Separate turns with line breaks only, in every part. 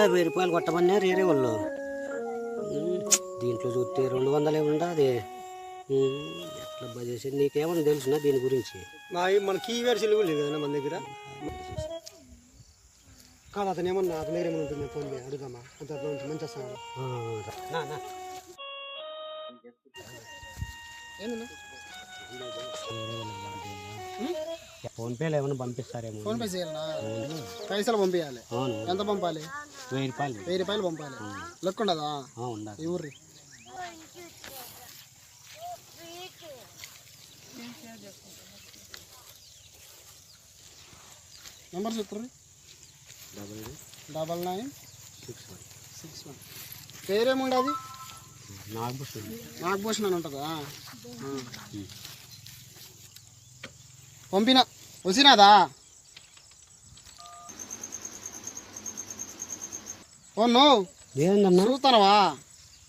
మళ్ళీ వెయ్యి రూపాయలు కొట్టమన్నారు వేరే వాళ్ళు. దీంట్లో చూస్తే రెండు వందలే ఉండదు. ఎట్లా బజేసి నీకేమన్నా తెలుసునా దీని గురించి?
మన కీ వెర్షన్లు కూడా లేదు కదా మన దగ్గర? కాదు అతను ఏమన్నా అతని దగ్గర ఏమన్నా ఉంటుంది? ఫోన్ చేయి అడుగుదామా? అంత మంచి మంచి వస్తాను
ఆ, నా, నా. ఫోన్ పేలో ఏమైనా పంపిస్తారేమో.
Phone pay చేయాలనా? పైసలు పంపించాలి.
అవును.
ఎంత పంపాలి?
వెయ్యి రూపాయలు.
వెయ్యి రూపాయలు పంపాలి. లెక్క ఉండదా?
ఆ, ఉండాలి.
ఈ ఊర్రి నెంబర్ చెప్తారు?
Double
double nine
six one.
Six one. పేరేముండదు?
Nagabhushan.
Nagabhushan అని ఉంటుందా. పంపిన. వచ్చినాదా ఓ నో.
ఏందన్నా
చూస్తానవా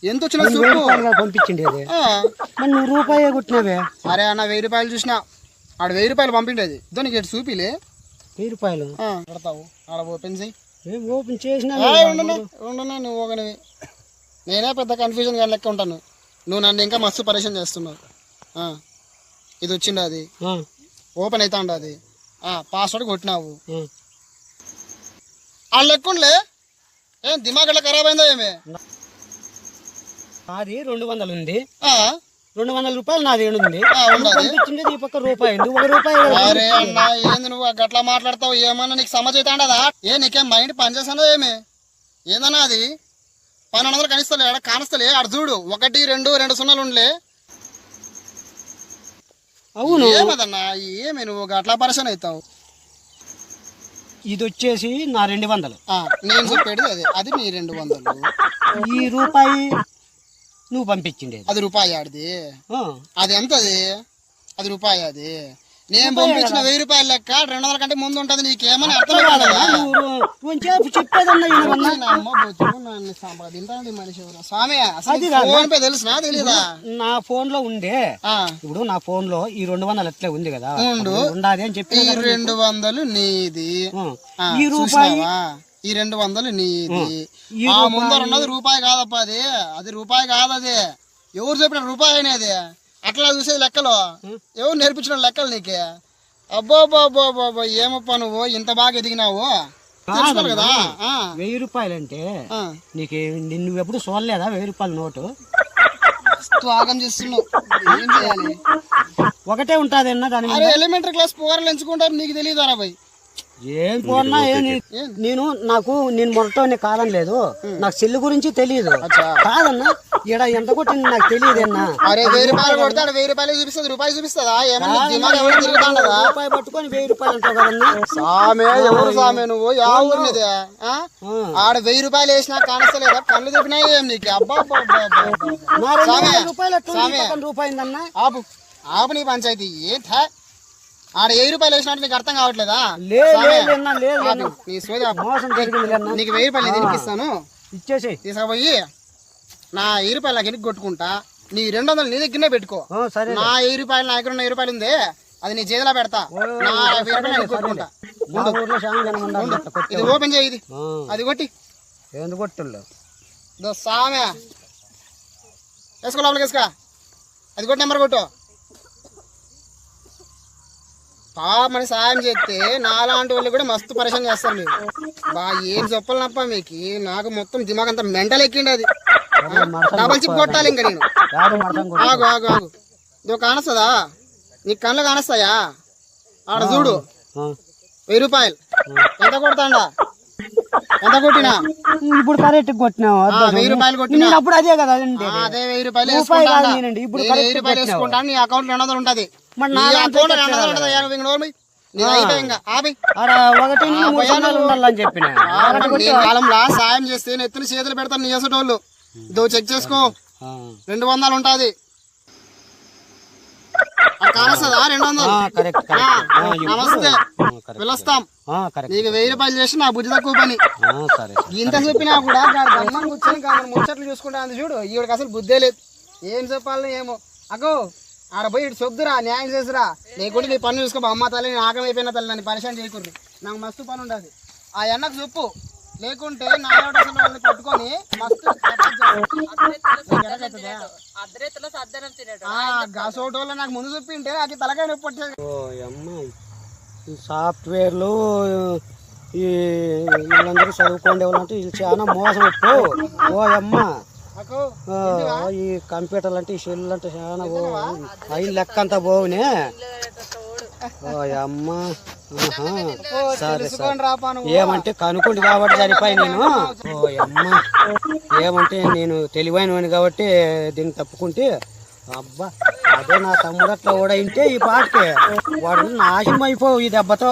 ఎంత వచ్చినా చూపు
అది. మరి నువ్వు రూపాయే కొట్టినావే.
అరే అన్న వెయ్యి రూపాయలు చూసిన. ఆడ వెయ్యి రూపాయలు పంపిండేది. ఇదో నీకు ఇటు చూపిలే
వెయ్యి రూపాయలు?
పెడతావు. ఆడ ఓపెన్
ఏం ఓపెన్ చేసినా
ఉండను నువ్వు? ఒకనివి నేనే పెద్ద కన్ఫ్యూజన్ కానీ లెక్క ఉంటాను. నువ్వు నన్ను ఇంకా మస్తు పరేషాన్ చేస్తున్నావు. ఆ, ఇది వచ్చిండు అది? ఓపెన్ అవుతా ఉండు అది పాస్వర్డ్ కొట్టినావు.
ఆ.
లెక్కుండలే ఏం దిమాగ్ ఎట్లా ఖరాబ్ అయిందో ఏమే?
అది రెండు వందలు ఉంది.
ఆ,
రెండు వందల రూపాయలు నాది ఉంది.
ఆ, ఉన్నది
పంపించింది ఈ పక్క రూపాయి ఉంది ఒక రూపాయి కదా.
అరే అన్న ఏంది నువ్వు? గట్లా మాట్లాడతావు? ఏమన్నా నీకు సమజ్ అవుతాండదా ఏ నీకేం మైండ్ పనిచేస్తానో ఏమే? ఏందన్నా అది? పన్నెండు వందలు కనిస్తలే ఆడ కానిస్తలే. ఆడ చూడు ఒకటి రెండు రెండు సున్నాలు ఉండలే.
అవును.
ఏమదన్నా? ఏమి నువ్వు? గట్లా పరేషాన్ అవుతావు?
ఇది వచ్చేసి నా రెండు వందలు.
నేను చెప్పేది అదే. అది నీ రెండు వందలు.
ఈ రూపాయి నువ్వు పంపించిండేది.
అది రూపాయి ఆడిది. అది ఎంత అది అది రూపాయి అది. నేను పంపించిన వెయ్యి రూపాయల లెక్క రెండు వందల కంటే ముందు ఉంటది నీకేమని అర్థం
నా ఫోన్లో ఉండే. ఇప్పుడు నా ఫోన్లో ఈ రెండు వందలు అట్లే ఉంది కదా.
ఉండు.
ఉండాలి అని చెప్పి
ఈ రెండు వందలు నీది.
ఈ రూపాయి?
ఈ రెండు వందలు నీది. ఆ. ముందర ఉన్నది రూపాయి కాదప్ప అది. అది రూపాయి కాదు అది ఎవరు చెప్పిన రూపాయి అనేది? అట్లా చూసేది లెక్కలు? ఎవరు నేర్పించిన లెక్కలు నీకే? అబ్బో అబ్బో అబ్బో ఏమప్పా నువ్వు? ఇంత బాగా ఎదిగినావు? కదా ఆ,
వెయ్యి రూపాయలు అంటే. నీకు నువ్వు ఎప్పుడు చూడలేదా వెయ్యి రూపాయల నోటు?
త్వాగం చేస్తున్నావు. ఏం చేయాలి?
ఒకటే ఉంటుంది అన్న దాని
అరే ఎలిమెంటరీ క్లాస్ పోరలు ఎంచుకుంటారు నీకు తెలియదు రా భయ్
ఏం పోన్నా నేను నాకు నేను మొదట కాలం లేదు. నాకు సెల్లు గురించి తెలియదు కాదన్నా? ఈడ ఎంత కొట్టింది నాకు తెలియదన్నా
అరే వెయ్యి రూపాయలు కొడతాడు వెయ్యి రూపాయలు చూపిస్తుంది రూపాయి చూపిస్తుందా? ఏమన్నా దిమాగ్ ఎవరు తిరుగుతాండదా
రూపాయి పట్టుకొని వెయ్యి రూపాయలు అంటావు కదన్నా?
సామే ఎవరు సామే నువ్వు? యా ఊరినిది. ఆడ వెయ్యి రూపాయలు వేసినా కానస్తలేదా? కళ్ళు తిప్పినాయి ఏం నీకు? అబ్బా సామే,
రూపాయలు?
సామే. ఆపు ఆపు నీ పంచాయతీ. ఏంటా? ఆడ వెయ్యి రూపాయలు వేసినట్టు నీకు అర్థం కావట్లేదా?
అన్నా అన్న.
నీకు వెయ్యి రూపాయలు దీనికి ఇస్తాను
ఇచ్చేసి
తీసుకుపోయి నా వెయ్యి రూపాయలు నాకు ఎనికి కొట్టుకుంటా? నీ రెండు వందలు నీ దగ్గరనే పెట్టుకో.
సరే
నా వెయ్యి రూపాయలు నా దగ్గర ఉన్న వెయ్యి రూపాయలు ఉంది అది నీ చేతిలో పెడతా. నా వెయ్యి రూపాయలు నేను కొట్టుకుంటా.
మా ఊర్లో చాలా జనం ఉండాలి అట్లా కొట్టి
ఇది ఓపెన్ చేయి ఇది.
ఆ,
అది కొట్టి.
ఏంది
దో సామె. వేసుకో లోపలికి వేసుకో. అది కొట్టి నెంబర్ కొట్టు. పాపమని సాయం చేస్తే నాలాంటి వాళ్ళు కూడా మస్తు పరిచయం చేస్తారు మీరు. బా ఏం చెప్పాలనప్ప మీకు? నాకు మొత్తం దిమాగ్ అంతా మెంటల్ ఎక్కిండి అది. డబల్ చిప్ కొట్టాలి. ఇంకా నేను. ఆగు ఆగు ఆగు. ఇదో కానస్తుందా? నీకు కళ్ళు కానస్తాయా? ఆడ చూడు. వెయ్యి రూపాయలు. ఎంత కొడతాండా? ఎంత కొట్టినా?
ఇప్పుడు కరెక్ట్ అర్థం.
వెయ్యి రూపాయలు కొట్టినా?
అప్పుడు అదే కదా
అదే వెయ్యి రూపాయలు
రూపాయి
వేసుకుంటా
కాదు
అన్నా.
నేనండి, ఇప్పుడు
వెయ్యి రూపాయలు. వేసుకుంటాను నీ అకౌంట్ రెండు వందలు ఉంటది.
మరి
నీ
నా దాంట్లో
అకౌంట్ రెండు వందలు ఉంటది. యాభై నోరు కాలంలో సాయం చేస్తే నెత్తిన చేతులు పెడతాను నీ చేసేటోళ్ళు ఇదో చెక్ చేసుకో. రెండు వందలు ఉంటది. నమస్తే. పిలుస్తాం. నీకు వెయ్యి రూపాయలు చేసి నా బుద్ధి తక్కువ పని. ఇంత చెప్పినా కూడా గమ్మని కూర్చొని ముచ్చట్లు చూసుకుంటా అంది చూడు. ఈవిడకి అసలు బుద్ధే లేదు. ఏం చెప్పాలని ఏమో. అగో ఆడ పోయి ఇటు చెప్దురా న్యాయం చేసిరా. లేకుంటే నీ పని చూసుకో అమ్మ తల్లి నేను ఆగం అయిపోయిన తల్లి నన్ను పరిచయం చేయకూడదు. నాకు మస్తు పని ఉండదు. ఆ అన్నకు చెప్పు. లేకుంటే నా ఆటోసిన వాళ్ళని పట్టుకొని మస్తు
అర్ధరేతులో సద్దనం తినేడు
గాసోటోళ్ళు నాకు ముందు చెప్పింటే అది తలకాయ నొప్పి
ఓ అమ్మ ఈ సాఫ్ట్వేర్లు ఈ వీళ్ళందరూ చదువుకోండి వాళ్ళంటే వీళ్ళు చాలా మోసం పో ఓ అమ్మ ఈ కంప్యూటర్లు అంటే ఈ సెల్లు అంటే చాలా అయిన లెక్క అంతా పోవునే ఓ అమ్మ. సరే సరే ఏమంటే కనుక్కుంది కాబట్టి సరిపోయి నేను. అమ్మ. ఏమంటే నేను తెలివైన కాబట్టి దీన్ని తప్పుకుంటే అబ్బా అదే నా తమ్ముడు అట్లా కూడా ఇంటే ఈ పాటకి. వాడు నాశనం అయిపోవు ఈ దెబ్బతో.